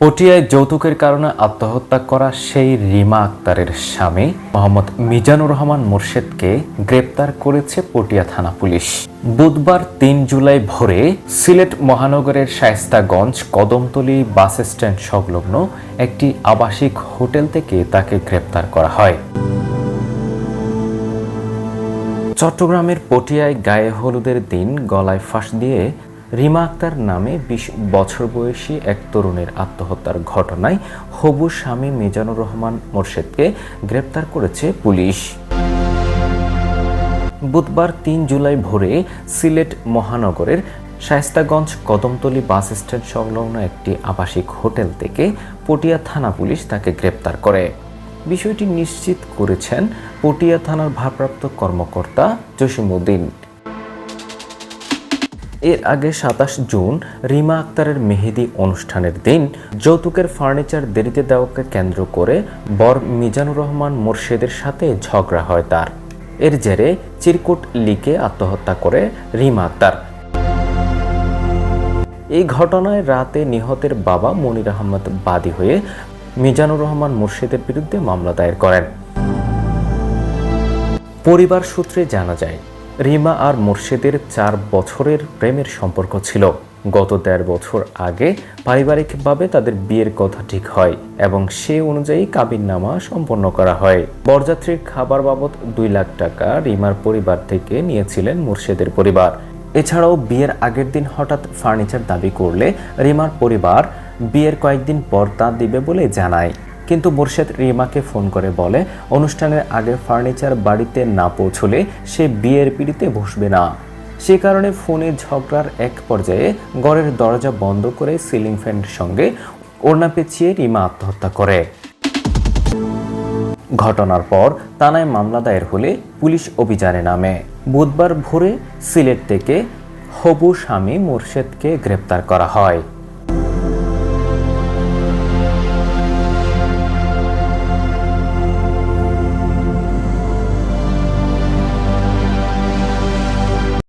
পটিয়ায় যৌতুকের কারণে আত্মহত্যা করা সেই রিমা আক্তারের স্বামী মোহাম্মদ মিজানুর রহমান মোর্শেদকে গ্রেপ্তার করেছে পটিয়া থানা পুলিশ। বুধবার তিন জুলাই ভোরে সিলেট মহানগরের শায়স্তাগঞ্জ কদমতলী বাস স্ট্যান্ড সংলগ্ন একটি আবাসিক হোটেল থেকে তাকে গ্রেপ্তার করা হয়। চট্টগ্রামের পটিয়ায় গায়ে হলুদের দিন গলায় ফাঁস দিয়ে রিমা আক্তার নামে বিশ বছর বয়সী এক তরুণের আত্মহত্যার ঘটনায় হবু স্বামী মিজানুর রহমান মোর্শেদকে গ্রেপ্তার করেছে পুলিশ। বুধবার তিন জুলাই ভোরে সিলেট মহানগরের শায়স্তাগঞ্জ কদমতলী বাস স্ট্যান্ড সংলগ্ন একটি আবাসিক হোটেল থেকে পটিয়া থানা পুলিশ তাকে গ্রেপ্তার করে। বিষয়টি নিশ্চিত করেছেন পটিয়া থানার ভারপ্রাপ্ত কর্মকর্তা জসিমউদ্দিন। এর আগে সাতাশ জুন রিমা আক্তারের মেহেদি অনুষ্ঠানের দিন যৌতুকের ফার্নিচার দেরিতে দেওয়াকে কেন্দ্র করে বর মিজানুর রহমান মোর্শেদের সাথে ঝগড়া হয় তার। এর জেরে চিরকুট লিকে আত্মহত্যা করে রিমা আক্তার। এই ঘটনায় রাতে নিহতের বাবা মনির আহমদ বাদী হয়ে মিজানুর রহমান মুর্শিদের বিরুদ্ধে মামলা দায়ের করেন। পরিবার সূত্রে জানা যায় রিমা আর মুর্শিদের চার বছরের প্রেমের সম্পর্ক ছিল। গত দেড় বছর আগে পারিবারিকভাবে তাদের বিয়ের কথা ঠিক হয় এবং সে অনুযায়ী কাবিননামা সম্পন্ন করা হয়। বরযাত্রীর খাবার বাবদ দুই লাখ টাকা রিমার পরিবার থেকে নিয়েছিলেন মুর্শিদের পরিবার। এছাড়াও বিয়ের আগের দিন হঠাৎ ফার্নিচার দাবি করলে রিমার পরিবার বিয়ের কয়েকদিন পর তা দিবে বলে জানায়। কিন্তু মোর্শেদ রিমাকে ফোন করে বলে, অনুষ্ঠানের আগে ফার্নিচার বাড়িতে না পৌঁছলে সে বিয়ের পিড়িতে বসবে না। সে কারণে ফোনে ঝগড়ার এক পর্যায়ে ঘরের দরজা বন্ধ করে সিলিং ফ্যানের সঙ্গে ওড়না পেঁচিয়ে রিমা আত্মহত্যা করে। ঘটনার পর থানায় মামলা দায়ের হলে পুলিশ অভিযানে নামে। বুধবার ভোরে সিলেট থেকে হবু স্বামী মোর্শেদকে গ্রেপ্তার করা হয়।